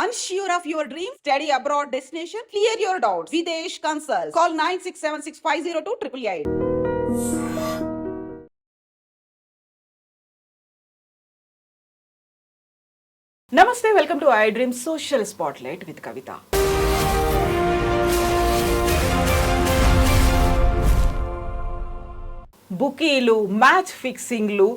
Unsure of your dream? Study abroad destination? Clear your doubts. Videsh Consult. Call 9676502888. నమస్తే welcome to I Dream social spotlight with Kavitha బుకీలు match ఫిక్సింగ్లు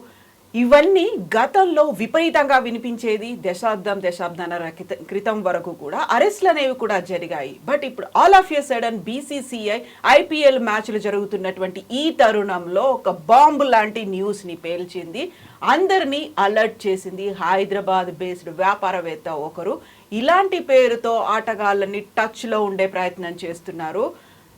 ఇవన్నీ గతంలో విపరీతంగా వినిపించేది దశాబ్దం దశాబ్దాల క్రితం వరకు కూడా అరెస్ట్లు అనేవి కూడా జరిగాయి. బట్ ఇప్పుడు all of a sudden BCCI IPL మ్యాచ్లు జరుగుతున్నటువంటి ఈ తరుణంలో ఒక బాంబు లాంటి న్యూస్ని పేల్చింది. అందరినీ అలర్ట్ చేసింది హైదరాబాద్ బేస్డ్ వ్యాపారవేత్త ఒకరు. ఇలాంటి పేరుతో ఆటగాళ్ళని టచ్లో ఉండే ప్రయత్నం చేస్తున్నారు.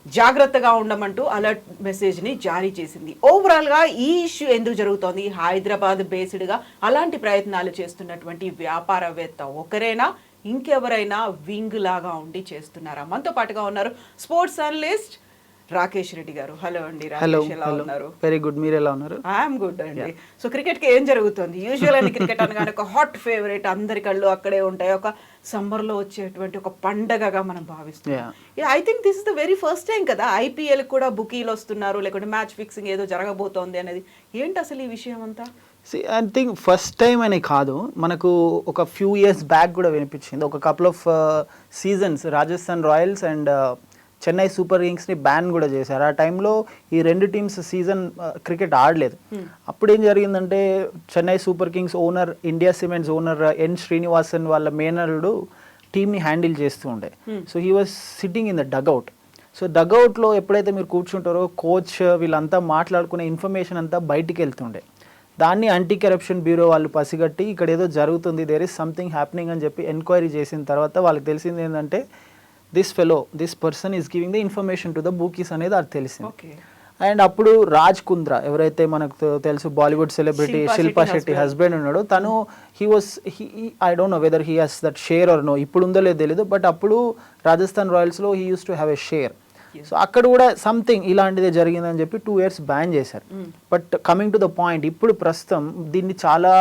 జాగ్రత్తగా ఉండమంటూ అలర్ట్ మెసేజ్ని జారీ చేసింది. ఓవరాల్గా ఈ ఇష్యూ ఎందుకు జరుగుతోంది? హైదరాబాద్ బేస్డ్గా అలాంటి ప్రయత్నాలు చేస్తున్నటువంటి వ్యాపారవేత్త ఒకరేనా ఇంకెవరైనా వింగ్ లాగా ఉండి చేస్తున్నారా? మనతో పాటుగా ఉన్నారు స్పోర్ట్స్ అనలిస్ట్ రాకేష్ రెడ్డి గారు. హలో అండి రాకేష్ ఎలా ఉన్నారు? వెరీ గుడ్ మీరు ఎలా ఉన్నారు? ఐఎమ్ గుడ్ అండి. సో క్రికెట్కి ఏం జరుగుతుంది? యూజువల్ అని క్రికెట్ అనగానే ఒక హాట్ ఫేవరెట్ అందరి కళ్ళు అక్కడే ఉంటాయి. ఒక సమ్మర్లో వచ్చేటువంటి ఒక పండగగా మనం భావిస్తాం Yeah. I think this is the very first time కదా ఐపీఎల్ కూడా బుకీలు వస్తున్నారు లేకుంటే మ్యాచ్ ఫిక్సింగ్ ఏదో జరగబోతోంది అనేది. ఏంటి అసలు ఈ విషయం అంతా? ఐ థింక్ ఫస్ట్ టైం అని కాదు మనకు ఒక ఫ్యూ ఇయర్స్ బ్యాక్ కూడా వినిపించింది. ఒక couple of seasons Rajasthan Royals and Chennai Super కింగ్స్ని ban కూడా చేశారు. ఆ టైంలో ఈ రెండు టీమ్స్ సీజన్ క్రికెట్ ఆడలేదు. అప్పుడు ఏం జరిగిందంటే Chennai Super Kings owner India Cements owner N Srinivasan వాళ్ళ మేనరుడు టీమ్ని హ్యాండిల్ చేస్తూ ఉండే. So he was sitting in the dugout so డగౌట్లో ఎప్పుడైతే మీరు కూర్చుంటారో కోచ్ వీళ్ళంతా మాట్లాడుకునే ఇన్ఫర్మేషన్ అంతా బయటికి వెళ్తుండే. దాన్ని యాంటీ కరప్షన్ బ్యూరో వాళ్ళు పసిగట్టి ఇక్కడ ఏదో జరుగుతుంది దేర్ ఇస్ సంథింగ్ హ్యాపెనింగ్ అని చెప్పి ఎంక్వైరీ చేసిన తర్వాత వాళ్ళకి తెలిసింది ఏంటంటే this fellow this person is giving the information to the bookies అనేది అది తెలిసింది. అండ్ అప్పుడు రాజ్ కుంద్రా ఎవరైతే మనకు తెలుసు Bollywood celebrity Shilpa Shetty husband ఉన్నాడు తను he was I don't know whether he has that share or no ఇప్పుడు ఉందో లేదో తెలియదు బట్ అప్పుడు Rajasthan రాయల్స్లో he use to have a share so అక్కడ కూడా సంథింగ్ ఇలాంటిదే జరిగిందని చెప్పి టూ ఇయర్స్ బ్యాన్ చేశారు. But coming to the point ఇప్పుడు ప్రస్తుతం దీన్ని చాలా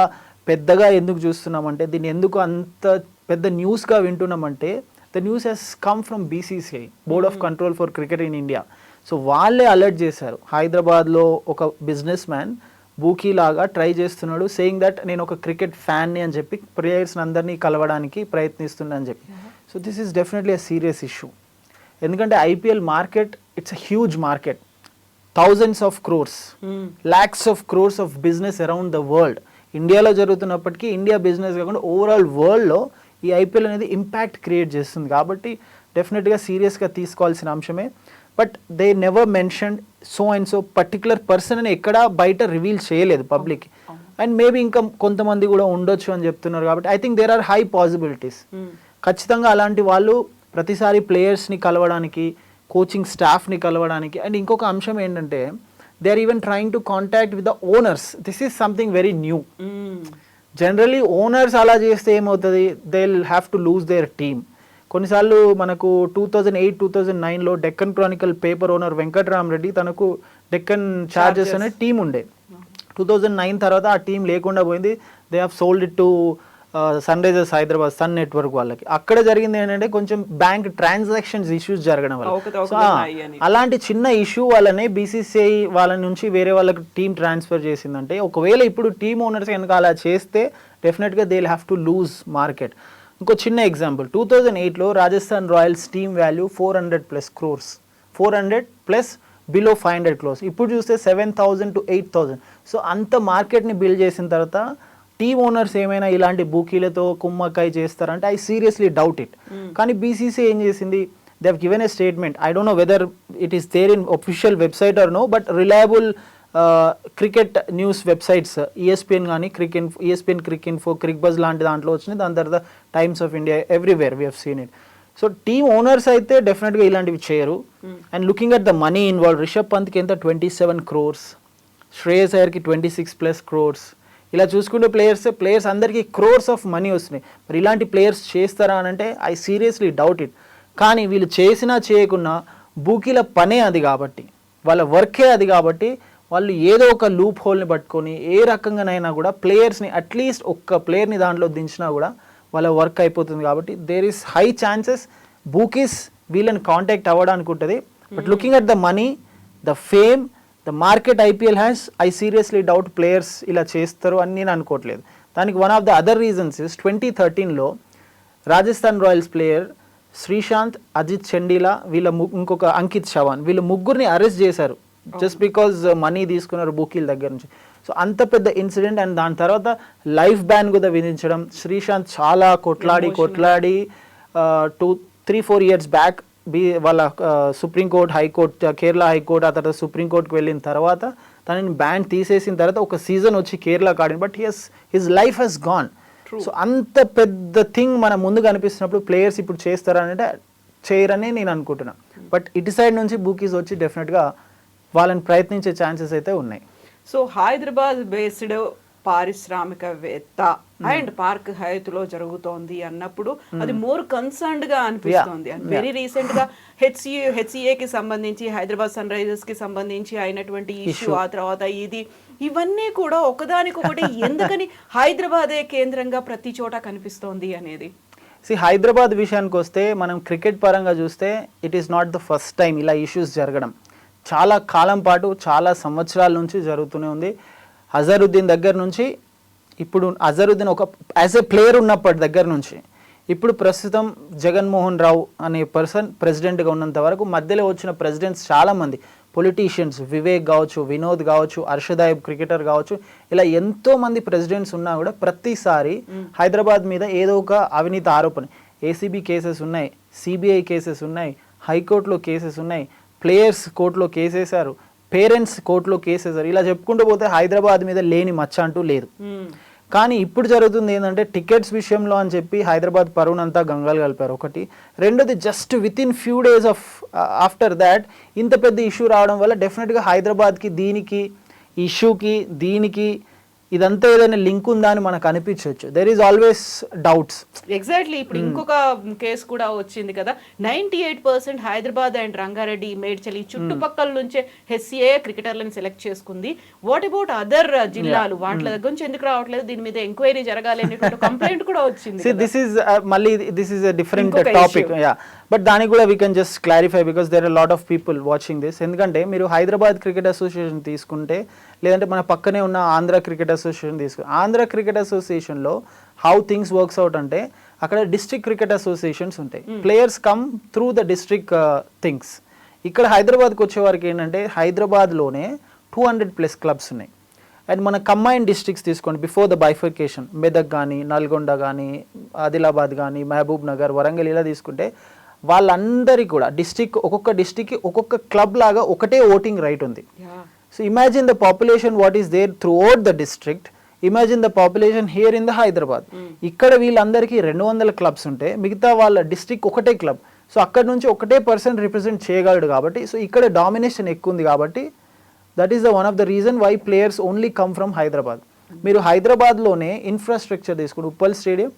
పెద్దగా ఎందుకు చూస్తున్నామంటే దీన్ని ఎందుకు అంత పెద్ద న్యూస్గా వింటున్నామంటే the news has come from BCCI Board of Control for Cricket in India so వాళ్ళే అలర్ట్ చేశారు. హైదరాబాద్లో ఒక బిజినెస్ మ్యాన్ బూకీ లాగా ట్రై చేస్తున్నాడు సేయింగ్ దట్ నేను ఒక క్రికెట్ ఫ్యాన్ని అని చెప్పి ప్లేయర్స్ని అందరినీ కలవడానికి ప్రయత్నిస్తున్నా అని చెప్పి. So this is definitely a serious issue ఎందుకంటే IPL market it's a huge market thousands of crores lakhs of crores of business around the world ఇండియాలో జరుగుతున్నప్పటికీ ఇండియా బిజినెస్ కాకుండా ఓవరాల్ వరల్డ్లో ఈ ఐపీఎల్ అనేది ఇంపాక్ట్ క్రియేట్ చేస్తుంది కాబట్టి డెఫినెట్గా సీరియస్గా తీసుకోవాల్సిన అంశమే. But they never mention so and so particular person అని ఎక్కడా బయట రివీల్ చేయలేదు పబ్లిక్ అండ్ మేబీ ఇంకా కొంతమంది కూడా ఉండొచ్చు అని చెప్తున్నారు కాబట్టి I think there are high possibilities ఖచ్చితంగా అలాంటి వాళ్ళు ప్రతిసారి ప్లేయర్స్ని కలవడానికి కోచింగ్ స్టాఫ్ని కలవడానికి అండ్ ఇంకొక అంశం ఏంటంటే they are even trying to contact with the owners this is something very new generally owners అలా చేస్తే ఏమవుతుంది? They will have to lose their team కొన్నిసార్లు మనకు two thousand eight two thousand నైన్లో Deccan Chronicle paper owner Venkatramareddy తనకు Deccan Chargers అనే team ఉండే. Two thousand nine తర్వాత ఆ టీం లేకుండా పోయింది. They have sold it to Sunrisers Hyderabad Sun Network వాళ్ళకి. అక్కడ జరిగింది ఏంటంటే కొంచెం బ్యాంక్ ట్రాన్సాక్షన్స్ ఇష్యూస్ జరగడం వల్ల. అలాంటి చిన్న ఇష్యూ వల్లనే బీసీసీఐ వాళ్ళ నుంచి వేరే వాళ్ళకి టీం ట్రాన్స్ఫర్ చేసిందంటే ఒకవేళ ఇప్పుడు టీమ్ ఓనర్స్ కనుక అలా చేస్తే డెఫినెట్గా they have to lose market ఇంకో చిన్న ఎగ్జాంపుల్ టూ థౌజండ్ ఎయిట్లో Rajasthan Royals team value four hundred plus crores four hundred plus below five hundred crores ఇప్పుడు చూస్తే seven thousand to eight thousand so అంత మార్కెట్ని బిల్డ్ చేసిన తర్వాత టీమ్ ఓనర్స్ ఏమైనా ఇలాంటి బూకీలతో కుమ్మక్కాయ చేస్తారంటే ఐ సీరియస్లీ డౌట్ ఇట్ కానీ బీసీసీ ఏం చేసింది? They have given a statement I don't know whether it is there in official website or no but reliable cricket news websites ESPN కానీ cricket ESPN Cricinfo Cricbuzz లాంటి దాంట్లో వచ్చినాయి. దాని తర్వాత Times of India everywhere we have seen it so team owners అయితే డెఫినెట్గా ఇలాంటివి చేయరు. And looking at the money involve Rishabh పంత్కి ఎంత? ట్వంటీ సెవెన్ క్రోర్స్ శ్రేయస్ అయ్యర్కి ట్వంటీ సిక్స్ ప్లస్ క్రోర్స్ ఇలా చూసుకుంటే ప్లేయర్స్ ప్లేయర్స్ అందరికీ క్రోర్స్ ఆఫ్ మనీ వస్తున్నాయి. మరి ఇలాంటి ప్లేయర్స్ చేస్తారా అని అంటే ఐ సీరియస్లీ డౌట్ ఇట్ కానీ వీళ్ళు చేసినా చేయకున్నా బూకీల పనే అది కాబట్టి. వాళ్ళ వర్కే అది కాబట్టి వాళ్ళు ఏదో ఒక లూప్ హోల్ని పట్టుకొని ఏ రకంగానైనా కూడా ప్లేయర్స్ని అట్లీస్ట్ ఒక్క ప్లేయర్ని దాంట్లో దించినా కూడా వాళ్ళ వర్క్ అయిపోతుంది కాబట్టి there is high chances bookies వీళ్ళని కాంటాక్ట్ అవ్వడానికి ఉంటుంది. But looking at the money the fame the market IPL has I seriously doubt players ఇలా చేస్తారు అని నేను అనుకోవట్లేదు. దానికి one of the other reasons is twenty థర్టీన్లో Rajasthan Royals player Sreesanth Ajit Chandila వీళ్ళ ము- ఇంకొక అంకిత్ చవాన్ వీళ్ళు ముగ్గురిని అరెస్ట్ చేశారు. జస్ట్ బికాజ్ మనీ తీసుకున్నారు బుకీల దగ్గర నుంచి. సో అంత పెద్ద ఇన్సిడెంట్ అండ్ దాని తర్వాత లైఫ్ బ్యాన్ కూడా విధించడం శ్రీశాంత్ చాలా కొట్లాడి కొట్లాడి two three four years back be వాళ్ళ supreme court high court Kerala high court ఆ తర్వాత సుప్రీంకోర్టుకి వెళ్ళిన తర్వాత తనని బ్యాన్ తీసేసిన తర్వాత ఒక సీజన్ వచ్చి కేరళ ఆడింది but he's his life has gone. So అంత పెద్ద థింగ్ మన ముందు కనిపిస్తున్నప్పుడు ప్లేయర్స్ ఇప్పుడు చేస్తారనంటే చేయరని నేను అనుకుంటున్నా. బట్ ఇటు సైడ్ నుంచి బూకీస్ వచ్చి డెఫినెట్గా వాళ్ళని ప్రయత్నించే ఛాన్సెస్ అయితే ఉన్నాయి. సో హైదరాబాద్ బేస్డ్ పారిశ్రామికవేత్త. అండ్ పార్క్ హయత్లో జరుగుతోంది అన్నప్పుడు అది మోర్ కన్సర్న్డ్గా అనిపిస్తోంది. వెరీ రీసెంట్గా హెచ్సిఏ హెచ్సిఏ కి సంబంధించి హైదరాబాద్ సన్ రైజర్స్కి సంబంధించి అయినటువంటి ఇష్యూ ఆ తర్వాత ఇది ఇవన్నీ కూడా ఒకదానికొకటి ఎందుకని హైదరాబాదే కేంద్రంగా ప్రతి చోట కనిపిస్తోంది అనేది. సి హైదరాబాద్ విషయానికి వస్తే మనం క్రికెట్ పరంగా చూస్తే it is not the first time ఇలా ఇష్యూస్ జరగడం. చాలా కాలం పాటు చాలా సంవత్సరాల నుంచి జరుగుతూనే ఉంది. అజరుద్దీన్ దగ్గర నుంచి ఇప్పుడు అజరుద్దీన్ ఒక యాజ్ ఏ ప్లేయర్ ఉన్నప్పటి దగ్గర నుంచి ఇప్పుడు ప్రస్తుతం జగన్మోహన్ రావు అనే పర్సన్ ప్రెసిడెంట్గా ఉన్నంత వరకు మధ్యలో వచ్చిన ప్రెసిడెంట్స్ చాలామంది పొలిటీషియన్స్ వివేక్ కావచ్చు వినోద్ కావచ్చు హర్షదాయబ్ క్రికెటర్ కావచ్చు ఇలా ఎంతో మంది ప్రెసిడెంట్స్ ఉన్నా కూడా ప్రతిసారి హైదరాబాద్ మీద ఏదో ఒక అవినీతి ఆరోపణ ఏసీబీ కేసెస్ ఉన్నాయి సిబిఐ కేసెస్ ఉన్నాయి హైకోర్టులో కేసెస్ ఉన్నాయి ప్లేయర్స్ కోర్టులో కేసేశారు పేరెంట్స్ కోర్టులో కేసేశారు ఇలా చెప్పుకుంటూ పోతే హైదరాబాద్ మీద లేని మచ్చ అంటూ లేదు. కానీ ఇప్పుడు జరుగుతుంది ఏంటంటే టికెట్స్ విషయంలో అని చెప్పి హైదరాబాద్ పరువునంతా గంగాలు కలిపారు. ఒకటి. రెండోది just within few days of after that ఇంత పెద్ద ఇష్యూ రావడం వల్ల డెఫినెట్గా హైదరాబాద్కి దీనికి ఇష్యూకి దీనికి ఇదంతా ఏదైనా లింక్ ఉందా అని మనకు అనిపించవచ్చు. There is always doubts exactly ఇప్పుడు ఇంకొక కేసు కూడా వచ్చింది కదా. Ninety eight percent Hyderabad and Rangareddy Medchal ఈ చుట్టుపక్కల నుంచే హెచ్సిఏ క్రికెటర్లను సెలెక్ట్ చేసుకుంది. వాట్ అబౌట్ అదర్ జిల్లాలు? వాటి దగ్గర నుంచి ఎందుకు రావట్లేదు? దీని మీద ఎంక్వైరీ జరగాలి అనేటువంటి కంప్లైంట్ కూడా వచ్చింది. దిస్ ఈజ్ మళ్ళీ this a different topic. Yeah but దానికి కూడా we can just clarify because there are lot of people watching this ఎందుకంటే మీరు హైదరాబాద్ క్రికెట్ అసోసియేషన్ తీసుకుంటే లేదంటే మన పక్కనే ఉన్న ఆంధ్ర క్రికెట్ అసోసియేషన్ తీసుకు ఆంధ్ర క్రికెట్ అసోసియేషన్లో హౌ థింగ్స్ వర్క్స్ అవుట్ అంటే అక్కడ డిస్ట్రిక్ట్ క్రికెట్ అసోసియేషన్స్ ఉంటాయి. Players come through the district things ఇక్కడ హైదరాబాద్కి వచ్చేవారికి ఏంటంటే హైదరాబాద్లోనే టూ హండ్రెడ్ ప్లస్ క్లబ్స్ ఉన్నాయి. అండ్ మన కంబైన్ డిస్ట్రిక్ట్స్ తీసుకోండి. బిఫోర్ ద బైఫర్కేషన్ మెదక్ కానీ నల్గొండ కానీ ఆదిలాబాద్ కానీ మహబూబ్ నగర్ వరంగల్ ఇలా తీసుకుంటే వాళ్ళందరికీ కూడా డిస్టిక్ ఒక్కొక్క డిస్టిక్కి ఒక్కొక్క క్లబ్ లాగా ఒకటే ఓటింగ్ రైట్ ఉంది. So imagine the population what is there throughout the district imagine the population here in the Hyderabad ఇక్కడ వీళ్ళందరికీ రెండు వందల క్లబ్స్ ఉంటే మిగతా వాళ్ళ డిస్ట్రిక్ట్ ఒకటే క్లబ్ సో అక్కడ నుంచి ఒకటే పర్సన్ రిప్రజెంట్ చేయగలడు కాబట్టి సో ఇక్కడ డామినేషన్ ఎక్కువ ఉంది కాబట్టి that is the one of the reason why players only come from Hyderabad మీరు హైదరాబాద్లోనే ఇన్ఫ్రాస్ట్రక్చర్ తీసుకుని Uppal stadium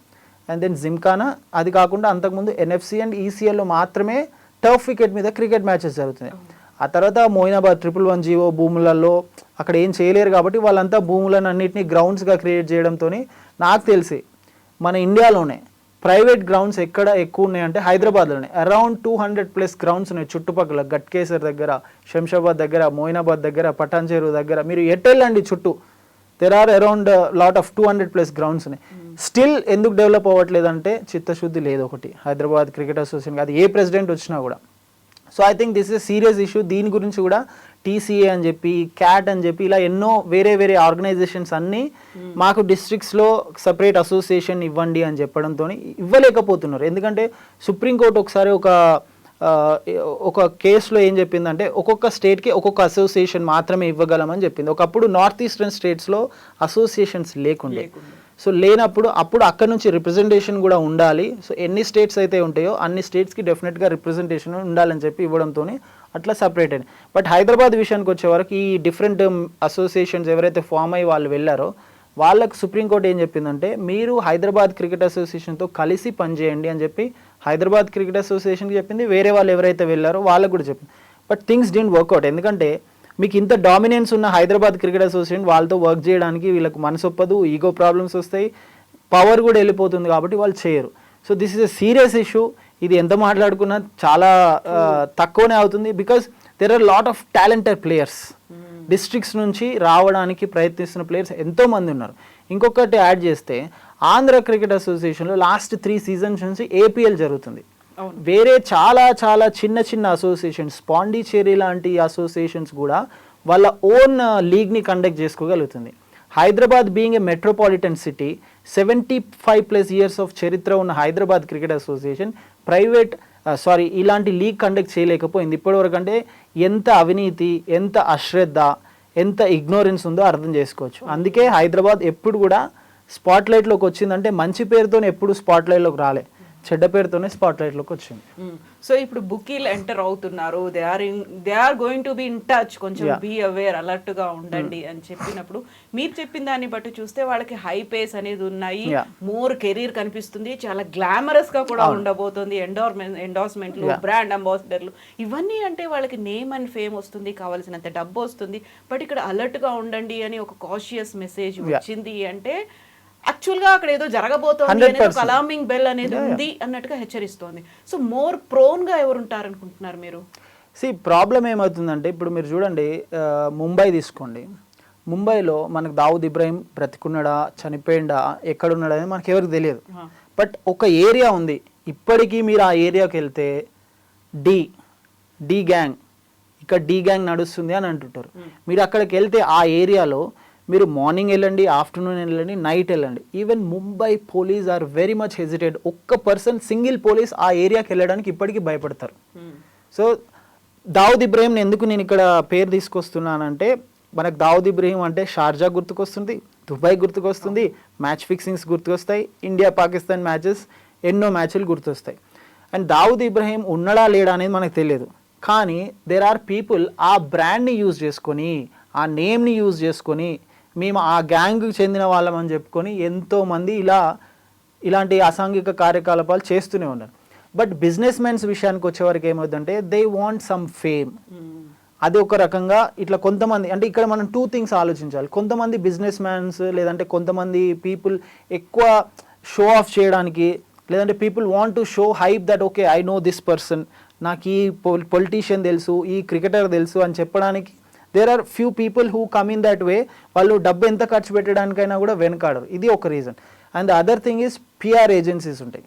and then Gymkhana అది కాకుండా అంతకుముందు ఎన్ఎఫ్సి అండ్ ఈసీఎల్లో మాత్రమే టర్ఫ్ వికెట్ మీద క్రికెట్ మ్యాచెస్ జరుగుతున్నాయి. ఆ తర్వాత మోయినాబాద్ ట్రిపుల్ వన్ జీవో భూములలో అక్కడ ఏం చేయలేరు కాబట్టి వాళ్ళంతా భూములను అన్నింటినీ గ్రౌండ్స్గా క్రియేట్ చేయడంతో నాకు తెలిసి మన ఇండియాలోనే ప్రైవేట్ గ్రౌండ్స్ ఎక్కడ ఎక్కువ ఉన్నాయంటే హైదరాబాద్లోనే. Around two hundred plus grounds ఉన్నాయి చుట్టుపక్కల. గట్కేసర్ దగ్గర శంషాబాద్ దగ్గర మోయినాబాద్ దగ్గర పటాన్ చెరువు దగ్గర. మీరు ఎటు వెళ్ళండి చుట్టూ there are around lot of two hundred plus grounds ఉన్నాయి. స్టిల్ ఎందుకు డెవలప్ అవ్వట్లేదు అంటే చిత్తశుద్ధి లేదు ఒకటి. హైదరాబాద్ క్రికెట్ అసోసియేషన్ అది ఏ ప్రెసిడెంట్ వచ్చినా కూడా. So I think this is serious issue. దీని గురించి కూడా టీసీఏ అని చెప్పి క్యాట్ అని చెప్పి ఇలా ఎన్నో వేరే వేరే ఆర్గనైజేషన్స్ అన్నీ మాకు డిస్ట్రిక్ట్స్లో సపరేట్ అసోసియేషన్ ఇవ్వండి అని చెప్పడంతో ఇవ్వలేకపోతున్నారు. ఎందుకంటే సుప్రీంకోర్టు ఒకసారి ఒక ఒక కేసులో ఏం చెప్పిందంటే ఒక్కొక్క స్టేట్కి ఒక్కొక్క అసోసియేషన్ మాత్రమే ఇవ్వగలమని చెప్పింది. ఒకప్పుడు నార్త్ ఈస్టర్న్ స్టేట్స్లో అసోసియేషన్స్ లేకుండే. సో లేనప్పుడు అప్పుడు అక్కడ నుంచి రిప్రజెంటేషన్ కూడా ఉండాలి. సో ఎన్ని స్టేట్స్ అయితే ఉంటాయో అన్ని స్టేట్స్కి డెఫినెట్గా రిప్రజెంటేషన్ ఉండాలని చెప్పి ఇవ్వడంతో అట్లా సపరేట్ అయింది బట్ హైదరాబాద్ విషయానికి వచ్చే వరకు ఈ డిఫరెంట్ అసోసియేషన్స్ um, ఎవరైతే ఫామ్ అయ్యి వాళ్ళు వెళ్ళారో వాళ్ళకు సుప్రీంకోర్టు ఏం చెప్పిందంటే మీరు హైదరాబాద్ క్రికెట్ అసోసియేషన్తో కలిసి పనిచేయండి అని చెప్పి హైదరాబాద్ క్రికెట్ అసోసియేషన్కి చెప్పింది. వేరే వాళ్ళు ఎవరైతే వెళ్ళారో వాళ్ళకు కూడా చెప్పింది. బట్ థింగ్స్ డింట్ వర్కౌట్ ఎందుకంటే మీకు ఇంత డామినెన్స్ ఉన్న హైదరాబాద్ క్రికెట్ అసోసియేషన్ వాళ్ళతో వర్క్ చేయడానికి వీళ్ళకి మనసు ఒప్పదు ఈగో ప్రాబ్లమ్స్ వస్తాయి పవర్ కూడా వెళ్ళిపోతుంది కాబట్టి వాళ్ళు చేయరు. So this is a serious issue ఇది ఎంత మాట్లాడుకున్నా చాలా తక్కువనే అవుతుంది because there are lot of talented players districts నుంచి రావడానికి ప్రయత్నిస్తున్న ప్లేయర్స్ ఎంతో మంది ఉన్నారు. ఇంకొకటి యాడ్ చేస్తే ఆంధ్ర క్రికెట్ అసోసియేషన్లో లాస్ట్ త్రీ సీజన్స్ నుంచి ఏపీఎల్ జరుగుతుంది. వేరే చాలా చాలా చిన్న చిన్న అసోసియేషన్స్ పాండిచేరి లాంటి అసోసియేషన్స్ కూడా వాళ్ళ ఓన్ లీగ్ని conduct చేసుకోగలుగుతుంది. Hyderabad being a metropolitan city seventy five plus years of చరిత్ర ఉన్న Hyderabad cricket association private sorry ఇలాంటి లీగ్ కండక్ట్ చేయలేకపోయింది. ఇప్పటివరకు అంటే ఎంత అవినీతి ఎంత అశ్రద్ధ ఎంత ఇగ్నోరెన్స్ ఉందో అర్థం చేసుకోవచ్చు. అందుకే హైదరాబాద్ ఎప్పుడు కూడా స్పాట్లైట్లోకి వచ్చిందంటే మంచి పేరుతో ఎప్పుడు స్పాట్లైట్లోకి రాలే. చెడ్డ పేరుతోనే స్పాట్లైట్లోకి వచ్చింది. సో ఇప్పుడు బుకీలు ఎంటర్ అవుతున్నారు. They are in they are going to be in touch కొంచెం. బీ అవేర్ అలర్ట్గా ఉండండి అని చెప్పినప్పుడు మీరు చెప్పిన దాన్ని బట్టి చూస్తే వాళ్ళకి హై పేస్ అనేది ఉన్నాయి. మోర్ కెరీర్ కనిపిస్తుంది. చాలా గ్లామరస్గా కూడా ఉండబోతుంది. ఎండోర్మెంట్ ఎండోర్స్మెంట్లు. బ్రాండ్ అంబాసిడర్లు ఇవన్నీ అంటే వాళ్ళకి నేమ్ అండ్ ఫేమ్ వస్తుంది. కావాల్సినంత డబ్బు వస్తుంది. బట్ ఇక్కడ అలర్ట్గా ఉండండి అని ఒక కాషియస్ మెసేజ్. వచ్చింది అంటే యాక్చువల్గా అక్కడ ఏదో జరగబోతోంది అనేది ఒక 100%. అలార్మింగ్ బెల్ అనేది ఉంది అన్నట్టుగా హెచ్చరిస్తోంది. సో మోర్ ప్రోన్గా ఎవరు ఉంటారు అనుకుంటున్నారు మీరు? సి ప్రాబ్లం ఏమవుతుందంటే ఇప్పుడు మీరు చూడండి ముంబై తీసుకోండి. ముంబైలో మనకు దావుద్ ఇబ్రాహిం బ్రతికున్నాడా చనిపోయిండా ఎక్కడున్నాడా అనేది మనకి ఎవరికి తెలియదు. బట్ ఒక ఏరియా ఉంది. ఇప్పటికీ మీరు ఆ ఏరియాకి వెళ్తే డి డి గ్యాంగ్ ఇక్కడ డి గ్యాంగ్ నడుస్తుంది అని అంటుంటారు. మీరు అక్కడికి వెళ్తే ఆ ఏరియాలో మీరు మార్నింగ్ వెళ్ళండి ఆఫ్టర్నూన్ వెళ్ళండి నైట్ వెళ్ళండి. Even Mumbai police are very much hesitate ఒక్క పర్సన్ సింగిల్ పోలీస్ ఆ ఏరియాకి వెళ్ళడానికి ఇప్పటికీ భయపడతారు. సో దావుద్ ఇబ్రహీం ఎందుకు నేను ఇక్కడ పేరు తీసుకొస్తున్నానంటే మనకు దావుద్ ఇబ్రహీం అంటే షార్జా గుర్తుకొస్తుంది దుబాయ్ గుర్తుకొస్తుంది మ్యాచ్ ఫిక్సింగ్స్ గుర్తుకొస్తాయి ఇండియా పాకిస్తాన్ మ్యాచెస్ ఎన్నో మ్యాచ్లు గుర్తొస్తాయి. అండ్ దావుద్ ఇబ్రహీం ఉన్నడా లేడా అనేది మనకు తెలియదు. కానీ దేర్ ఆర్ పీపుల్ ఆ బ్రాండ్ని యూజ్ చేసుకొని ఆ నేమ్ని యూజ్ చేసుకొని మేము ఆ గ్యాంగ్కి చెందిన వాళ్ళం అని చెప్పుకొని ఎంతోమంది ఇలా ఇలాంటి అసాంఘిక కార్యకలాపాలు చేస్తూనే ఉన్నారు. బట్ బిజినెస్ మెన్స్ విషయానికి వచ్చేవరకు ఏమవుతుందంటే దే వాంట్ సమ్ ఫేమ్ అది ఒక రకంగా ఇట్లా కొంతమంది అంటే ఇక్కడ మనం టూ థింగ్స్ ఆలోచించాలి. కొంతమంది బిజినెస్ మ్యాన్స్ లేదంటే కొంతమంది పీపుల్ ఎక్కువ షో ఆఫ్ చేయడానికి లేదంటే people want to show hype that okay I know this person నాకు ఈ పొలిటీషియన్ తెలుసు ఈ క్రికెటర్ తెలుసు అని చెప్పడానికి there are few people who come in that way వాళ్ళు డబ్బు ఎంత ఖర్చు పెట్టడానికైనా కూడా వెనకాడరు. ఇది ఒక reason and other thing is PR agencies ఉంటాయి.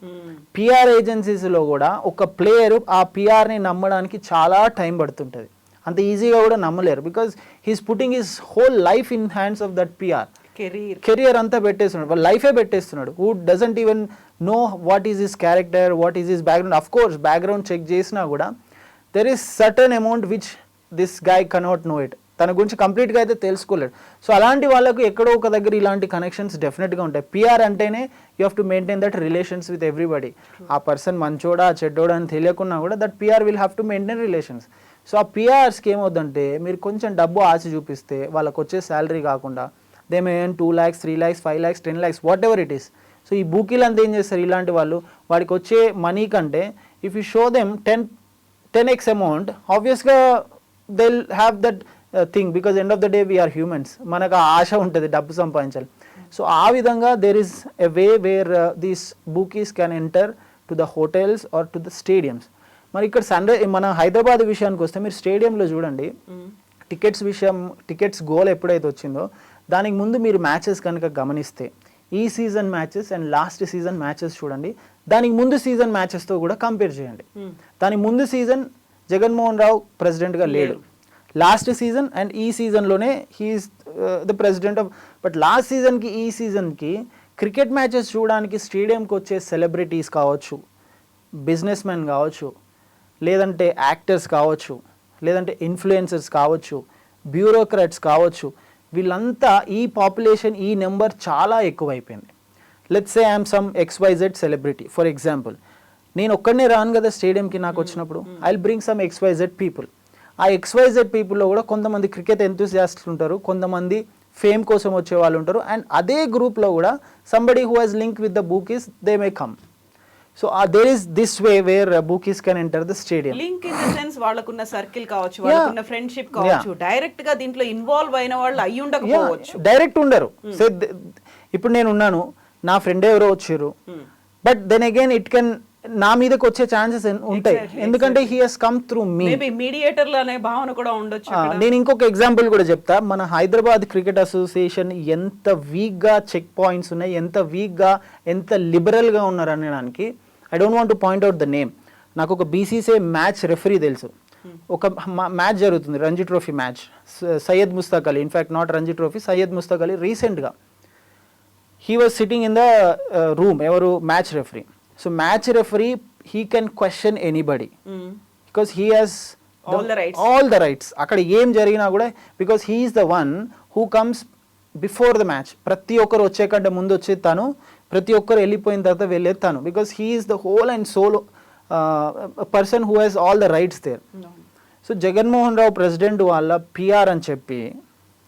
పిఆర్ ఏజెన్సీస్లో కూడా ఒక ప్లేయర్ ఆ పిఆర్ని నమ్మడానికి చాలా టైం పడుతుంటుంది. అంత ఈజీగా కూడా నమ్మలేరు. Because he's putting his whole life in hands of that PR career career అంతా పెట్టేస్తున్నాడు. వాళ్ళ లైఫే పెట్టేస్తున్నాడు. Who doesn't even know what is his character what is his background of course background check చేసినా కూడా there is certain amount which this guy cannot know it తన గురించి కంప్లీట్గా అయితే తెలుసుకోలేడు. సో అలాంటి వాళ్ళకు ఎక్కడో ఒక దగ్గర ఇలాంటి కనెక్షన్స్ డెఫినెట్గా ఉంటాయి. పిఆర్ అంటేనే you have to maintain that relations with everybody ఆ పర్సన్ మంచోడా చెడ్డోడా అని తెలియకున్నా కూడా that PR will have to maintain relations so ఆ పిఆర్స్కి ఏమవుతుందంటే మీరు కొంచెం డబ్బు ఆశ చూపిస్తే వాళ్ళకి వచ్చే శాలరీ కాకుండా they may two lakhs three lakhs five lakhs ten lakhs whatever it is so ఈ బూకీలు అంతా ఏం చేస్తారు ఇలాంటి వాళ్ళు? వాడికి వచ్చే మనీ కంటే if you show them ten ten x amount ఆబ్వియస్గా they have that thing because end of the day we are humans మనకు ఆ ఆశ ఉంటుంది డబ్బు సంపాదించాలి. సో ఆ విధంగా there is a way where these bookies can enter to the hotels or to the stadiums మరి ఇక్కడ సన్ మన హైదరాబాద్ విషయానికి వస్తే మీరు స్టేడియంలో చూడండి. టికెట్స్ విషయం టికెట్స్ గోల్ ఎప్పుడైతే వచ్చిందో దానికి ముందు మీరు మ్యాచెస్ కనుక గమనిస్తే ఈ season matches and last season matches చూడండి. దానికి ముందు సీజన్ మ్యాచెస్తో కూడా కంపేర్ చేయండి. దానికి ముందు సీజన్ జగన్మోహన్ రావు ప్రెసిడెంట్గా లేడు. లాస్ట్ సీజన్ అండ్ ఈ సీజన్లోనే he's the president of but last సీజన్కి ఈ సీజన్కి క్రికెట్ మ్యాచెస్ చూడడానికి స్టేడియంకి వచ్చే సెలబ్రిటీస్ కావచ్చు బిజినెస్ మెన్ కావచ్చు లేదంటే యాక్టర్స్ కావచ్చు లేదంటే ఇన్ఫ్లుయెన్సర్స్ కావచ్చు బ్యూరోక్రాట్స్ కావచ్చు వీళ్ళంతా ఈ పాపులేషన్ ఈ నెంబర్ చాలా ఎక్కువైపోయింది. Let's say I'm some XYZ celebrity for example నేను ఒక్కడనే రాను కదా స్టేడియంకి నాకు వచ్చినప్పుడు. I will bring some XYZ people ఆ ఎక్స్వైజెడ్ పీపుల్లో కూడా కొంతమంది క్రికెట్ ఎంతూసియాస్ట్లు ఉంటారు కొంతమంది ఫేమ్ కోసం వచ్చే వాళ్ళు ఉంటారు అండ్ అదే గ్రూప్లో కూడా somebody who has link with the bookies they may come so there is this way where bookies can enter the stadium link in the sense వాళ్ళకున్న సర్కిల్ కావచ్చు వాళ్ళకున్న ఫ్రెండ్షిప్ కావచ్చు డైరెక్ట్గా దీంట్లో ఇన్వాల్వ్ అయిన వాళ్ళు అయి ఉండకపోవచ్చు. డైరెక్ట్ ఉండరు. Th- ఇప్పుడు నేను ఉన్నాను నా ఫ్రెండ్ ఎవరో వచ్చారు. But then again it can నా మీదకి వచ్చే ఛాన్సెస్ ఉంటాయి. ఎందుకంటే he he's come through me maybe మీడియేటర్లు అనే భావన కూడా ఉండొచ్చు నేను ఇంకొక ఎగ్జాంపుల్ కూడా చెప్తా. మన హైదరాబాద్ క్రికెట్ అసోసియేషన్ ఎంత వీక్గా చెక్ పాయింట్స్ ఉన్నాయి ఎంత వీక్గా ఎంత లిబరల్గా ఉన్నారు అనడానికి I don't want to point out the name నాకు ఒక బీసీసీఐ మ్యాచ్ రెఫరీ తెలుసు. ఒక మ్యాచ్ జరుగుతుంది Ranji trophy match Syed Mushtaq Ali in fact not Ranji trophy Syed Mushtaq Ali రీసెంట్గా he was sitting in the room ఎవరు match referee so match referee he can question anybody because he has All the rights. All the rights అక్కడ ఏం జరిగినా కూడా because he's the one who comes before the match ప్రతి ఒక్కరు వచ్చే కంటే ముందు వచ్చేది తను ప్రతి ఒక్కరు వెళ్ళిపోయిన తర్వాత వెళ్ళేది తను. Because he's the whole and sole person who has all the rights there so Jaganmohan Rao president వాళ్ళ పిఆర్ అని చెప్పి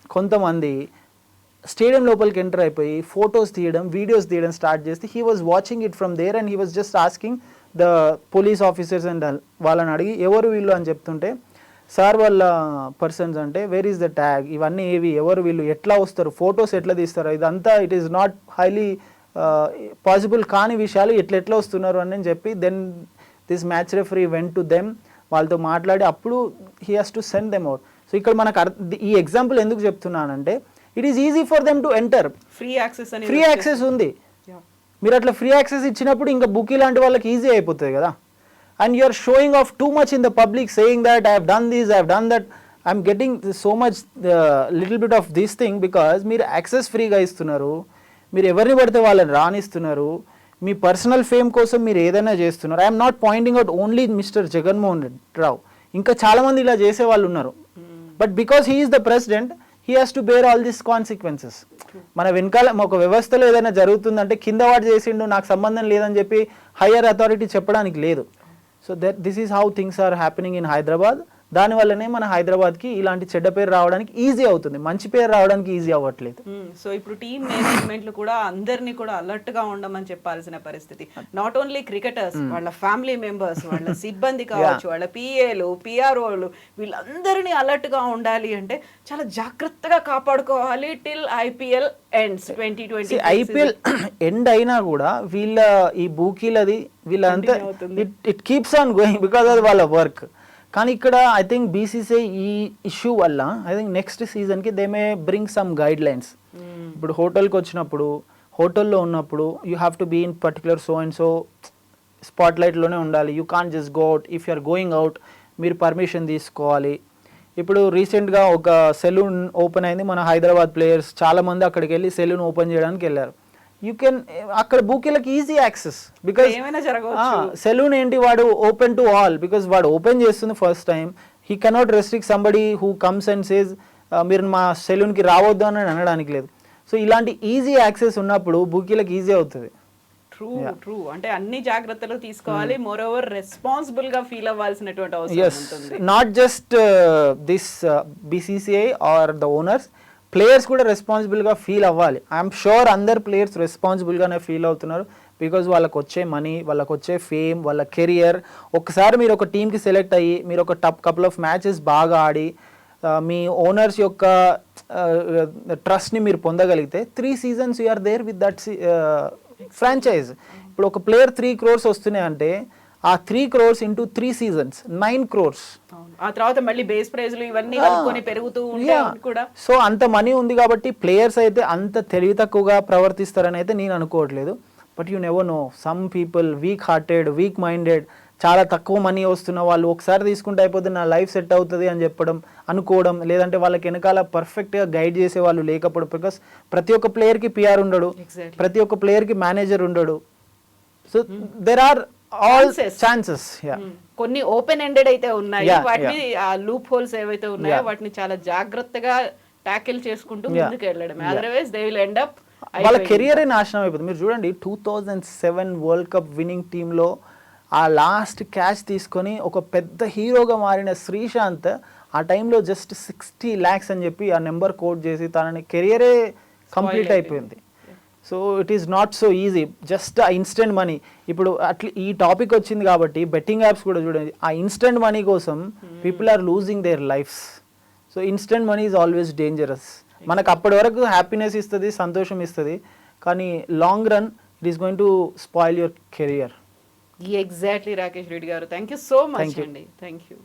కొంతమంది స్టేడియం లోపలికి ఎంటర్ అయిపోయి ఫొటోస్ తీయడం వీడియోస్ తీయడం స్టార్ట్ చేస్తే he was watching it from there and he was just asking the police officers and వాళ్ళని అడిగి ఎవరు వీళ్ళు? అని చెప్తుంటే సార్ వాళ్ళ పర్సన్స్ అంటే వేర్ ఈస్ ద ట్యాగ్ ఇవన్నీ ఏవి? ఎవరు వీళ్ళు? ఎట్లా వస్తారు? ఫొటోస్ ఎట్లా తీస్తారు? ఇదంతా it is not highly possible కాని విషయాలు ఎట్లా ఎట్లా వస్తున్నారు? అని చెప్పి then this match referee went to them వాళ్ళతో మాట్లాడి అప్పుడు he has to send them out so ఇక్కడ మనకు అర్థ- ఈ ఎగ్జాంపుల్ ఎందుకు చెప్తున్నానంటే it is easy for them to enter free access free access ఉంది. మీరు అట్లా ఫ్రీ యాక్సెస్ ఇచ్చినప్పుడు ఇంకా బుక్ లాంటి వాళ్ళకి ఈజీ అయిపోతుంది కదా. And you are showing off too much in the public saying that I done this I done that I'm getting so much little bit of this thing because మీరు access ఫ్రీగా ఇస్తున్నారు. మీరు ఎవరిని పడితే వాళ్ళని రాణిస్తున్నారు మీ పర్సనల్ ఫేమ్ కోసం మీరు ఏదైనా చేస్తున్నారు. I'm not pointing out only mister Jaganmohan Rao ఇంకా చాలామంది ఇలా చేసే వాళ్ళు ఉన్నారు. But because he's the president he has to bear all this consequences మన వెనకాల ఒక వ్యవస్థలో ఏదైనా జరుగుతుందంటే కింద వాడు చేసిండు నాకు సంబంధం లేదని చెప్పి హయ్యర్ అథారిటీ చెప్పడానికి లేదు. So that this is how things are happening in Hyderabad దానివల్లనే మన హైదరాబాద్కి ఇలాంటి చెడ్డ పేరు రావడానికి ఈజీ అవుతుంది. మంచి పేరు రావడానికి ఈజీ అవ్వట్లేదు. సో ఇప్పుడు టీమ్ మేనేజ్మెంట్లు కూడా అందరినీ కూడా అలర్ట్గా ఉండమని చెప్పాల్సిన పరిస్థితి. నాట్ ఓన్లీ క్రికెటర్స్ వాళ్ళ ఫ్యామిలీ మెంబర్స్ వాళ్ళ సిబ్బంది కావచ్చు వాళ్ళ పిఏలు పిఆర్ఓలు వీళ్ళందరినీ అలర్ట్గా ఉండాలి అంటే చాలా జాగ్రత్తగా కాపాడుకోవాలి till IPL ends twenty twenty IPL end అయినా కూడా వీళ్ళ ఈ బూకీలది వీళ్ళంతా. It it keeps on going because అది వాళ్ళ వర్క్ కానీ ఇక్కడ ఐ థింక్ బీసీసీఐ ఈ ఇష్యూ వల్ల ఐ థింక్ నెక్స్ట్ సీజన్కి they may bring some guidelines ఇప్పుడు హోటల్కి వచ్చినప్పుడు హోటల్లో ఉన్నప్పుడు you have to be in particular so and so spot లైట్లోనే ఉండాలి. You can just go out if you are going out మీరు పర్మిషన్ తీసుకోవాలి. ఇప్పుడు రీసెంట్గా ఒక సెలూన్ ఓపెన్ అయింది. మన హైదరాబాద్ ప్లేయర్స్ చాలా మంది అక్కడికి వెళ్ళి సెలూన్ ఓపెన్ చేయడానికి వెళ్ళారు. యూ కెన్ అక్కడ బూకీలకు ఈజీ యాక్సెస్ బికాస్ సెలూన్ ఏంటి వాడు ఓపెన్ టు ఆల్ బికాస్ వాడు ఓపెన్ చేస్తుంది first time he cannot restrict somebody who comes and says మీరు మా సెలూన్కి రావద్దు అని అనడానికి లేదు. సో ఇలాంటి ఈజీ యాక్సెస్ ఉన్నప్పుడు బుకీలకు ఈజీ అవుతుంది. ట్రూ ట్రూ అంటే అన్ని జాగ్రత్తలు తీసుకోవాలి. మోర్ ఓవర్ రెస్పాన్సిబుల్గా ఫీల్ అవ్వాల్సినటువంటి అవసరం not just this BCCI or the owners players కూడా రెస్పాన్సిబుల్గా ఫీల్ అవ్వాలి. ఐఎమ్ షూర్ అందరు ప్లేయర్స్ రెస్పాన్సిబుల్గానే ఫీల్ అవుతున్నారు. బికాజ్ వాళ్ళకి వచ్చే మనీ వాళ్ళకి వచ్చే ఫేమ్ వాళ్ళ కెరియర్. ఒకసారి మీరు ఒక టీంకి సెలెక్ట్ అయ్యి మీరు ఒక టప్ కపుల్ ఆఫ్ మ్యాచెస్ బాగా ఆడి మీ ఓనర్స్ యొక్క ట్రస్ట్ని మీరు పొందగలిగితే three seasons you're there with that franchise. ఇప్పుడు ఒక ప్లేయర్ త్రీ క్రోర్స్ వస్తున్నాయంటే అంటే ఆ three crores into three seasons nine crores. ఆ తర్వాత మళ్ళీ బేస్ ప్రైజ్లు ఇవన్నీ కలుపుకొని పెరుగుతూ కూడా సో అంత మనీ ఉంది కాబట్టి ప్లేయర్స్ అయితే అంత తెలివి తక్కువగా ప్రవర్తిస్తారని అయితే నేను అనుకోవట్లేదు. But you never know some people weak hearted weak minded చాలా తక్కువ మనీ వస్తున్న వాళ్ళు ఒకసారి తీసుకుంటే అయిపోతే నా లైఫ్ సెట్ అవుతుంది అని చెప్పడం అనుకోవడం లేదంటే వాళ్ళకి వెనకాల పర్ఫెక్ట్గా గైడ్ చేసే వాళ్ళు లేకపోవడం. బికాస్ ప్రతి ఒక్క ప్లేయర్కి పిఆర్ ఉండడు. ప్రతి ఒక్క ప్లేయర్కి మేనేజర్ ఉండడు. So there are all Chances. Chances um, కొన్ని ఓపెన్ ఎండెడ్ అయితే ఉన్నాయి వాటిని ఆ లూప్ హోల్స్ ఏవైతే ఉన్నాయో. వాటిని చాలా జాగ్రత్తగా టాకిల్ చేసుకుంటూ. ముందుకు వెళ్ళడం. Otherwise they will end up వాళ్ళ కెరియరే నాశనం అయిపోతుంది. మీరు చూడండి two thousand seven world cup winning టీంలో ఆ లాస్ట్ క్యాచ్ తీసుకొని ఒక పెద్ద హీరోగా మారిన శ్రీశాంత్ ఆ టైంలో జస్ట్ సిక్స్టీ ల్యాక్స్ అని చెప్పి ఆ నెంబర్ కోట్ చేసి తనని కెరియరే కంప్లీట్ అయిపోయింది. So it is not so easy just a instant money ఇప్పుడు అట్లా ఈ టాపిక్ వచ్చింది కాబట్టి బెట్టింగ్ యాప్స్ కూడా చూడండి. ఆ ఇన్స్టెంట్ మనీ కోసం people are losing their lives so instant money is always dangerous మనకు అప్పటి వరకు హ్యాపీనెస్ ఇస్తుంది సంతోషం ఇస్తుంది. కానీ long run it is going to spoil your career exactly Rakesh Reddy garu. Thank you so much. అండి. Thank you